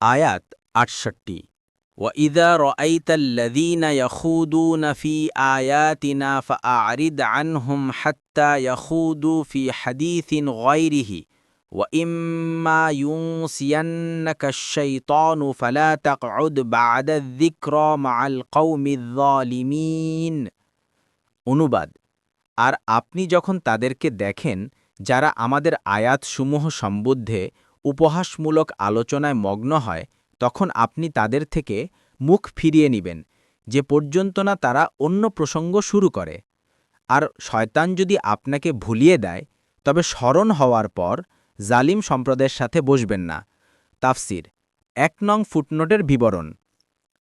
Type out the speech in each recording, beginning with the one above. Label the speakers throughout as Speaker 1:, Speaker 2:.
Speaker 1: আয়াত আটষট্টি وَإِذَا رَأَيْتَ الَّذِينَ يَخُوضُونَ فِي آيَاتِنَا فَأَعْرِضْ عَنْهُمْ حَتَّى يَخُوضُوا فِي حَدِيثٍ غَيْرِهِ وَإِمَّا يُنْسِيَنَّكَ الشَّيْطَانُ فَلَا تَقْعُدْ بَعْدَ الذِّكْرَى مَعَ الْقَوْمِ الظَّالِمِينَ অনুবাদ আর আপনি যখন তাদেরকে দেখেন যারা আমাদের আয়াতসমূহ সম্বন্ধে উপহাসমূলক আলোচনায় মগ্ন হয়, তখন আপনি তাদের থেকে মুখ ফিরিয়ে নিবেন, যে পর্যন্ত না তারা অন্য প্রসঙ্গ শুরু করে। আর শয়তান যদি আপনাকে ভুলিয়ে দেয়, তবে স্মরণ হওয়ার পর জালিম সম্প্রদায়ের সাথে বসবেন না। তাফসির, এক নং ফুটনোটের বিবরণ।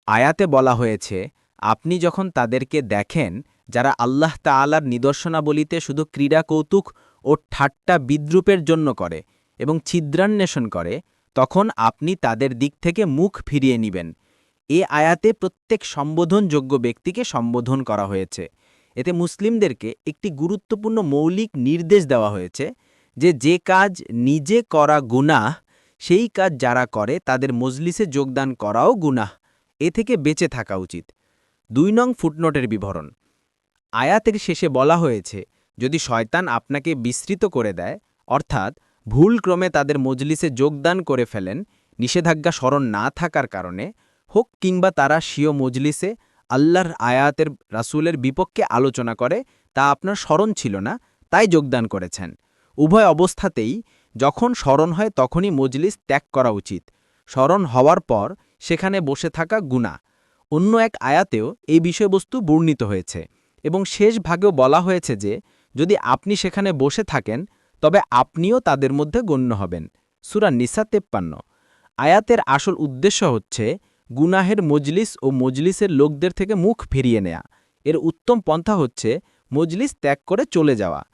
Speaker 1: আয়াতে বলা হয়েছে, আপনি যখন তাদেরকে দেখেন, যারা আল্লাহ তাআলার নিদর্শনাবলিতে শুধু ক্রীড়া কৌতুক ও ঠাট্টা বিদ্রুপের জন্য করে এবং ছিদ্রান্বেষণ করে, তখন আপনি তাদের দিক থেকে মুখ ফিরিয়ে নিবেন। এ আয়াতে প্রত্যেক সম্বোধনযোগ্য ব্যক্তিকে সম্বোধন করা হয়েছে। এতে মুসলিমদেরকে একটি গুরুত্বপূর্ণ মৌলিক নির্দেশ দেওয়া হয়েছে যে যে কাজ নিজে করা গুনাহ, সেই কাজ যারা করে তাদের মজলিসে যোগদান করাও গুনাহ। এ থেকে বেঁচে থাকা উচিত। দুই নং ফুটনোটের বিবরণ। আয়াতের শেষে বলা হয়েছে, যদি শয়তান আপনাকে বিস্তৃত করে দেয়, অর্থাৎ ভুলক্রমে তাদের মজলিসে যোগদান করে ফেলেন, নিষেধাজ্ঞা স্মরণ না থাকার কারণে, হোক কিংবা তারা স্বীয় মজলিসে আল্লাহর আয়াতের রাসূলের বিপক্ষে আলোচনা করে, তা আপনার স্মরণ ছিল না, তাই যোগদান করেছেন। উভয় অবস্থাতেই যখন স্মরণ হয় তখনই মজলিস ত্যাগ করা উচিত। স্মরণ হওয়ার পর সেখানে বসে থাকা গুণা অন্য এক আয়াতেও এই বিষয়বস্তু বর্ণিত হয়েছে এবং শেষ ভাগেও বলা হয়েছে যে, যদি আপনি সেখানে বসে থাকেন তবে আপনিও তাদের মধ্যে গণ্য হবেন। সুরা নিসা তেপ্পান্ন। আয়াতের আসল উদ্দেশ্য হচ্ছে গুনাহের মজলিস ও মজলিসের লোকদের থেকে মুখ ফিরিয়ে নেয়া। এর উত্তম পন্থা হচ্ছে মজলিস ত্যাগ করে চলে যাওয়া।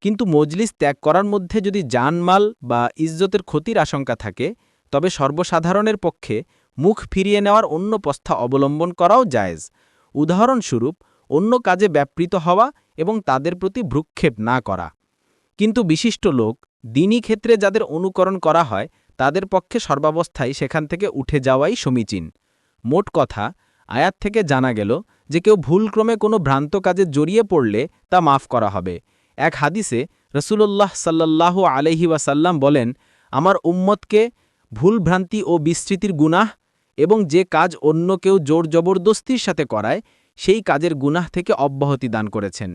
Speaker 1: কিন্তু মজলিস ত্যাগ করার মধ্যে যদি জানমাল বা ইজ্জতের ক্ষতির আশঙ্কা থাকে, তবে সর্বসাধারণের পক্ষে মুখ ফিরিয়ে নেওয়ার অন্য পস্থা অবলম্বন করাও জায়েজ। উদাহরণস্বরূপ, অন্য কাজে ব্যাপৃত হওয়া এবং তাদের প্রতি ভ্রুক্ষেপ না করা। কিন্তু বিশিষ্ট লোক দিনই ক্ষেত্রে যাদের অনুকরণ করা হয়, তাদের পক্ষে সর্বাবস্থায় সেখান থেকে উঠে যাওয়াই সমীচীন। মোট কথা, আয়াত থেকে জানা গেল যে কেউ ভুলক্রমে কোনো ভ্রান্ত কাজে জড়িয়ে পড়লে তা মাফ করা হবে। এক হাদিসে রসুলল্লাহ সাল্লাহ আলহি ওয়াসাল্লাম বলেন, আমার উম্মতকে ভুলভ্রান্তি ও বিস্তৃতির গুনাহ এবং যে কাজ অন্য কেউ জোর জবরদস্তির সাথে করায়, সেই কাজের গুনাহ থেকে অব্যাহতি দান করেছেন।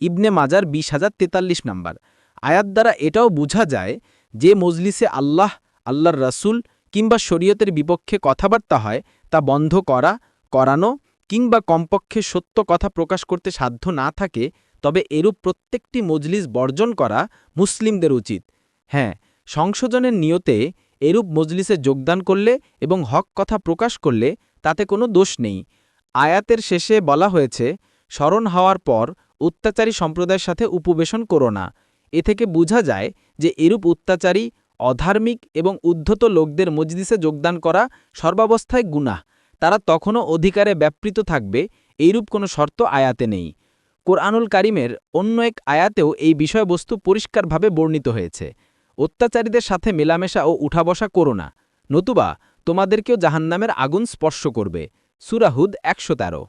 Speaker 1: ইবনে মাজার বিশ হাজার তেতাল্লিশ নম্বর। আয়াত দ্বারা এটাও বোঝা যায় যে মজলিসে আল্লাহ, আল্লাহর রাসূল কিংবা শরীয়তের বিপক্ষে কথাবার্তা হয়, তা বন্ধ করা, করানো কিংবা কমপক্ষে সত্য কথা প্রকাশ করতে সাধ্য না থাকে, তবে এরূপ প্রত্যেকটি মজলিস বর্জন করা মুসলিমদের উচিত। হ্যাঁ সংশোধনের নিয়তে এরূপ মজলিসে যোগদান করলে এবং হক কথা প্রকাশ করলে তাতে কোনো দোষ নেই। আয়াতের শেষে বলা হয়েছে, স্মরণ হওয়ার পর অত্যাচারী সম্প্রদায়ের সাথে উপবেশন করো না। এ থেকে বোঝা যায় যে এরূপ অত্যাচারী, অধার্মিক এবং উদ্ধত লোকদের মজলিসে যোগদান করা সর্বাবস্থায় গুনাহ। তারা তখনও অধিকারে ব্যাপৃত থাকবে, এইরূপ কোনো শর্ত আয়াতে নেই। কোরআনুল কারিমের অন্য এক আয়াতেও এই বিষয়বস্তু পরিষ্কারভাবে বর্ণিত হয়েছে। অত্যাচারীদের সাথে মেলামেশা ও উঠাবসা করো না। নতুবা তোমাদেরকেও জাহান্নামের আগুন স্পর্শ করবে। সুরাহুদ একশো তেরো।